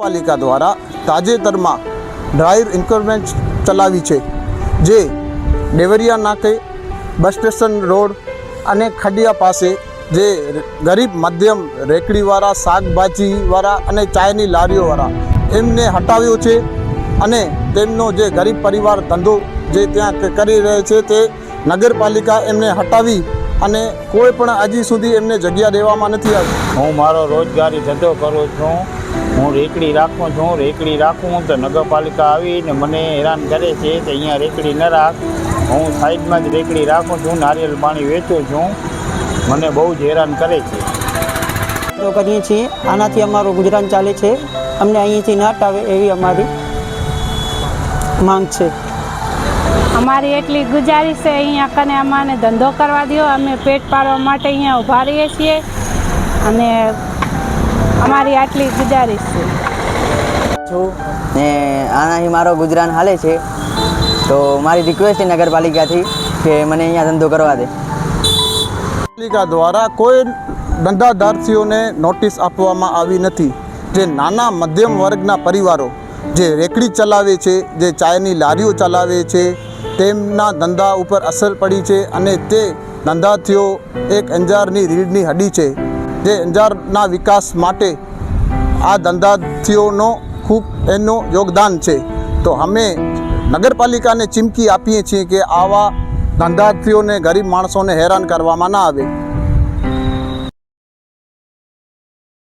પાલિકા દ્વારા તાજેતરમાં ડ્રાઈવ ઇન્ક્રોચમેન્ટ ચલાવી છે, જે દેવરિયા નાકે બસ સ્ટેશન રોડ અને ખડિયા પાસે જે ગરીબ, મધ્યમ, રેકડીવાળા, શાકભાજીવાળા અને ચાયની લારીઓવાળા એમને હટાવ્યો છે અને તેમનો જે ગરીબ પરિવાર ધંધો જે ત્યાં કરી રહે છે તે નગરપાલિકા એમને હટાવી અને કોઈ પણ હજી સુધી એમને જગ્યા દેવામાં નથી આવી. હું મારો રોજગારી ધંધો કરું છું. હું રેકડી રાખું છું રેકડી રાખું તો નગરપાલિકા આવીને મને હેરાન કરે છે કે અહીંયા રેકડી ન રાખ. હું સાઈડમાં જ રેકડી રાખું છું નારિયેળ પાણી વેચું છું. મને બહુ જ હેરાન કરે છે. તો કરીએ છીએ આનાથી અમારું ગુજરાન ચાલે છે. અમને અહીંયાથી ના હટાવે એવી અમારી માંગ છે. અમારી એટલી ગુજારિશ છે અહીંયા કને અમાને ધંધો કરવા દો અમે પેટ પાડવા માટે અહીંયા ઊભા રહીએ છીએ. અને અમારી આટલી ગુજારિશ છે. છું ને આનાથી મારો ગુજરાન હાલે છે. તો મારી રિક્વેસ્ટ છે નગરપાલિકાથી કે મને અહીંયા ધંધો કરવા દે. પાલિકા દ્વારા કોઈ ધંધાદારથીઓને નોટિસ આપવામાં આવી નથી. જે નાના મધ્યમ વર્ગના પરિવારો જે રેકડી ચલાવે છે જે ચાયની લારીઓ ચલાવે છે તેમના ધંધા ઉપર અસર પડી છે અને તે ધંધાથીઓ એક અંજારની રીઢની હડી છે. જે અંજારના વિકાસ માટે આ ધંધાર્થીઓનો ખૂબ એનું યોગદાન છે. તો અમે નગરપાલિકાને ચીમકી આપીએ છીએ કે આવા ધંધાર્થીઓને ગરીબ માણસોને હેરાન કરવામાં ના આવે.